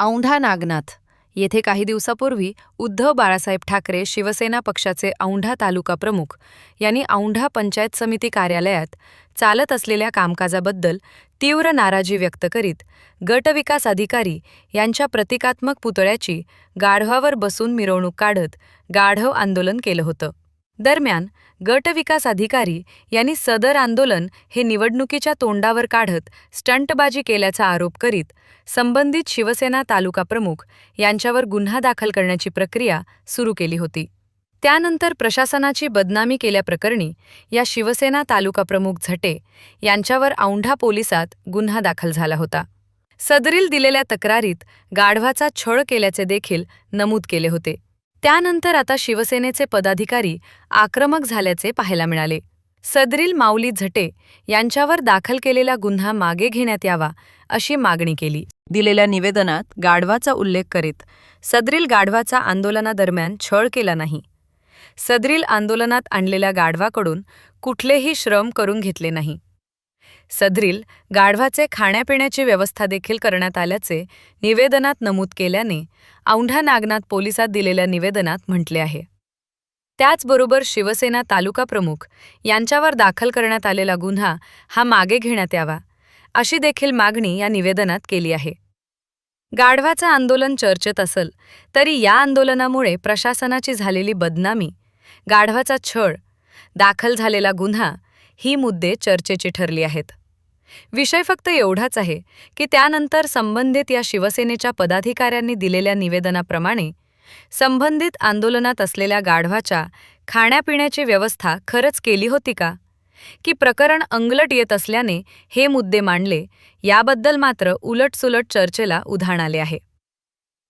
औंढा नागनाथ. येथे काही दिवसापूर्वी उद्धव बाळासाहेब ठाकरे शिवसेना पक्षाचे औंढा तालुका प्रमुख यांनी औंढा पंचायत समिती कार्यालयात चालत असलेल्या कामकाजाबद्दल तीव्र नाराजी व्यक्त करीत गटविकास अधिकारी यांच्या प्रतिकात्मक पुतळ्याची गाढवावर बसून मिरवणूक काढत गाढव आंदोलन केलं होतं. दरम्यान गटविकास अधिकारी यांनी सदर आंदोलन हे निवडणुकीच्या तोंडावर काढत स्टंटबाजी केल्याचा आरोप करीत संबंधित शिवसेना तालुका प्रमुख यांच्यावर गुन्हा दाखल करण्याची प्रक्रिया सुरू केली होती. त्यानंतर प्रशासनाची बदनामी केल्याप्रकरणी या शिवसेना तालुका प्रमुख झटे यांच्यावर औंढा पोलिसात गुन्हा दाखल झाला होता. सदरील दिलेल्या तक्रारीत गाढवाचा छळ केल्याचे देखील नमूद केले होते. त्यानंतर आता शिवसेनेचे पदाधिकारी आक्रमक झाल्याचे पाहायला मिळाले. सदरील माऊली झटे यांच्यावर दाखल केलेला गुन्हा मागे घेण्यात यावा अशी मागणी केली. दिलेल्या निवेदनात गाढवाचा उल्लेख करीत सदरील गाढवाचा आंदोलनादरम्यान छळ केला नाही. सदरील आंदोलनात आणलेल्या गाढवाकडून कुठलेही श्रम करून घेतले नाही. सदरील गाढवाचे खाण्यापिण्याची व्यवस्था देखील करण्यात आल्याचे निवेदनात नमूद केल्याने औंढा नागनाथ पोलिसात दिलेल्या निवेदनात म्हटले आहे. त्याचबरोबर शिवसेना तालुका प्रमुख यांच्यावर दाखल करण्यात आलेला गुन्हा हा मागे घेण्यात यावा अशी देखील मागणी या निवेदनात केली आहे. गाढवाचं आंदोलन चर्चेत असल तरी या आंदोलनामुळे प्रशासनाची झालेली बदनामी गाढवाचा छळ दाखल झालेला गुन्हा ही मुद्दे चर्चेची ठरली आहेत. विषय फक्त एवढाच आहे की त्यानंतर संबंधित या शिवसेनेच्या पदाधिकाऱ्यांनी दिलेल्या निवेदनाप्रमाणे संबंधित आंदोलनात असलेल्या गाढवाच्या खाण्यापिण्याची व्यवस्था खरंच केली होती का? की प्रकरण अंगलट येत असल्याने हे मुद्दे मांडले याबद्दल मात्र उलटसुलट चर्चेला उधाण आले आहे.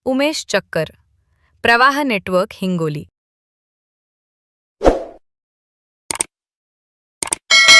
उमेश चक्कर प्रवाह नेटवर्क हिंगोली.